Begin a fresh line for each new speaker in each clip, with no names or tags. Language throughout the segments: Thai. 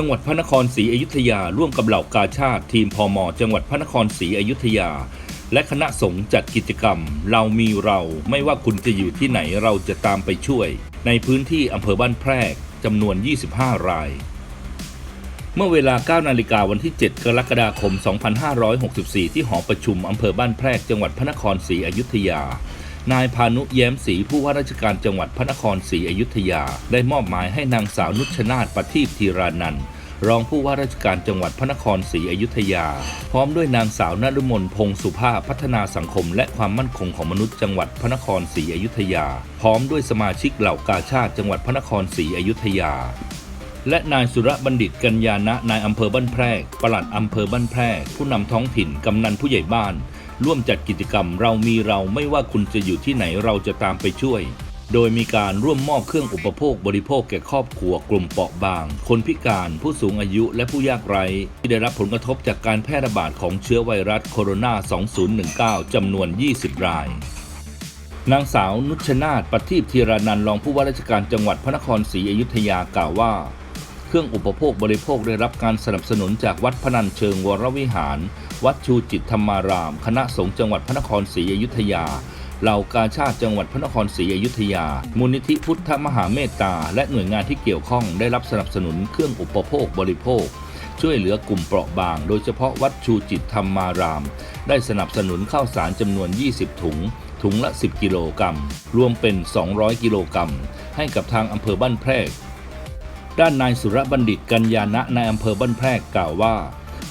จังหวัดพระนครศรีอยุธยา ร่วมกับเหล่ากาชาติ ทีมพมจังหวัดพระนครศรีอยุธยา และคณะสงฆ์จัดกิจกรรม เรามีเราไม่ว่าคุณจะอยู่ที่ไหนเราจะตามไปช่วย ในพื้นที่อำเภอบ้านแพรกจำนวน 25 ราย เมื่อเวลา 9 นาฬิกาวันที่ 7 กรกฎาคม 2564 ที่หอประชุมอำเภอบ้านแพรกจังหวัดพระนครศรีอยุธยา นายพานุแย้มศรีผู้ว่าราชการจังหวัดพระนครศรีอยุธยา ได้มอบหมายให้นางสาวนุชนาถประทีปธีรานันท์รองผู้ว่าราชการจังหวัดพระนครศรีอยุธยา พร้อมด้วยนางสาวนฤมลพงศ์สุภาพพัฒนาสังคม และความมั่นคงของมนุษย์จังหวัดพระนครศรีอยุธยา พร้อมด้วยสมาชิกเหล่ากาชาติจังหวัดพระนครศรีอยุธยา และนายสุรบัณฑิตกัญญาณะนายอำเภอบ้านแพรกปลัดอำเภอบ้านแพรกผู้นำท้องถิ่นกำนันผู้ใหญ่บ้าน ร่วมจัดกิจกรรมเรามีเราไม่ว่าคุณจะอยู่ที่ไหนเราจะตามไปช่วย โดยมีการร่วมมอบเครื่องอุปโภคบริโภคแก่ครอบครัวกลุ่มเปราะบาง คนพิการผู้สูงอายุและผู้ยากไร้ที่ได้รับผลกระทบจากการแพร่ระบาดของเชื้อไวรัสโคโรนา 2019 จำนวน 20 ราย นางสาวนุชนาถประทีปธีรานันรองผู้ว่าราชการจังหวัดพระนครศรีอยุธยากล่าวว่า เครื่องอุปโภคบริโภคได้รับการสนับสนุนจากวัดพนัญเชิงวรวิหาร วัดชูจิตธรรมาราม คณะสงฆ์จังหวัดพระนครศรีอยุธยาเหล่ากาชาติจังหวัดพระนครศรีอยุธยา มูลนิธิพุทธมหาเมตตา และหน่วยงานที่เกี่ยวข้องได้รับสนับสนุนเครื่องอุปโภคบริโภค ช่วยเหลือกลุ่มเปราะบาง โดยเฉพาะวัดชูจิตธรรมาราม ได้สนับสนุนข้าวสารจำนวน 20 ถุง ถุงละ 10 กิโลกรัม รวมเป็น 200 กิโลกรัม ให้กับทางอำเภอบ้านแพรก ด้านนายสุรบัณฑิตกัญญาณะนายอำเภอบ้านแพรกกล่าวว่า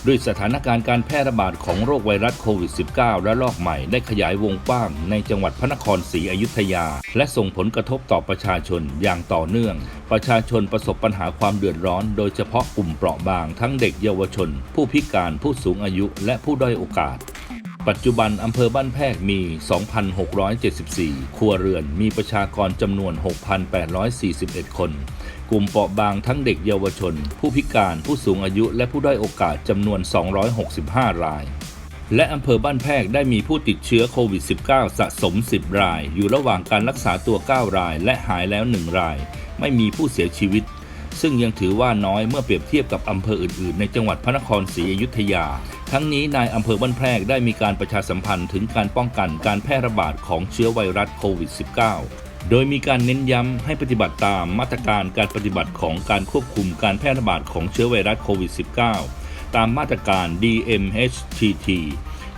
ด้วยสถานการณ์การแพร่ระบาดของโรคไวรัสโควิด -19 และลอกใหม่ได้ขยายวงกว้างในจังหวัดพระนครศรีอยุธยา และส่งผลกระทบต่อประชาชนอย่างต่อเนื่อง ประชาชนประสบปัญหาความเดือดร้อน โดยเฉพาะกลุ่มเปราะบาง ทั้งเด็กเยาวชน ผู้พิการผู้สูงอายุ และผู้ด้อยโอกาสปัจจุบันอำเภอบ้านแพรกมี 2,674 ครัวเรือน มีประชากรจำนวน 6,841 คน กลุ่มเปราะบางทั้งเด็กเยาวชน ผู้พิการผู้สูงอายุและผู้ด้อยโอกาสจำนวน 265 ราย และอำเภอบ้านแพรกได้มีผู้ติดเชื้อโควิด -19 สะสม 10 ราย อยู่ระหว่างการรักษาตัว 9 ราย และหายแล้ว 1 ราย ไม่มีผู้เสียชีวิต ซึ่งยังถือว่าน้อยเมื่อเปรียบเทียบกับอำเภออื่นๆ ในจังหวัดพระนครศรีอยุธยา ทั้งนี้นายอำเภอบ้านแพรกได้มีการประชาสัมพันธ์ถึงการป้องกันการแพร่ระบาดของเชื้อไวรัสโควิด -19 โดยมีการเน้นย้ำให้ปฏิบัติตามมาตรการการปฏิบัติของการควบคุมการแพร่ระบาดของเชื้อไวรัสโควิด -19 ตามมาตรการ DMHTT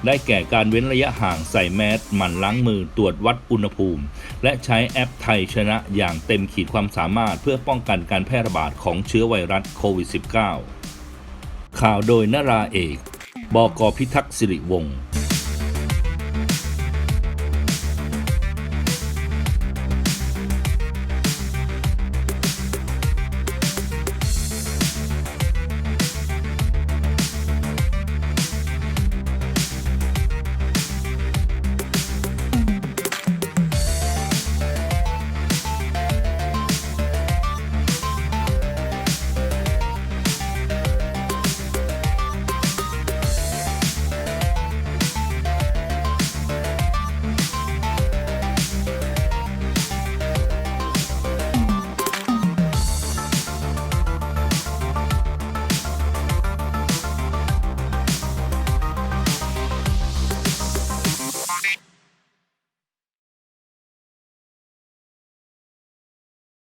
ได้แก่การเว้นระยะห่างใส่แมสหมั่นล้างมือตรวจวัดอุณหภูมิ และใช้แอปไทยชนะอย่างเต็มขีดความสามารถเพื่อป้องกันการแพร่ระบาดของเชื้อไวรัสโควิด -19 ข่าวโดยนราเอกบกพิทักษ์สิริวงศ์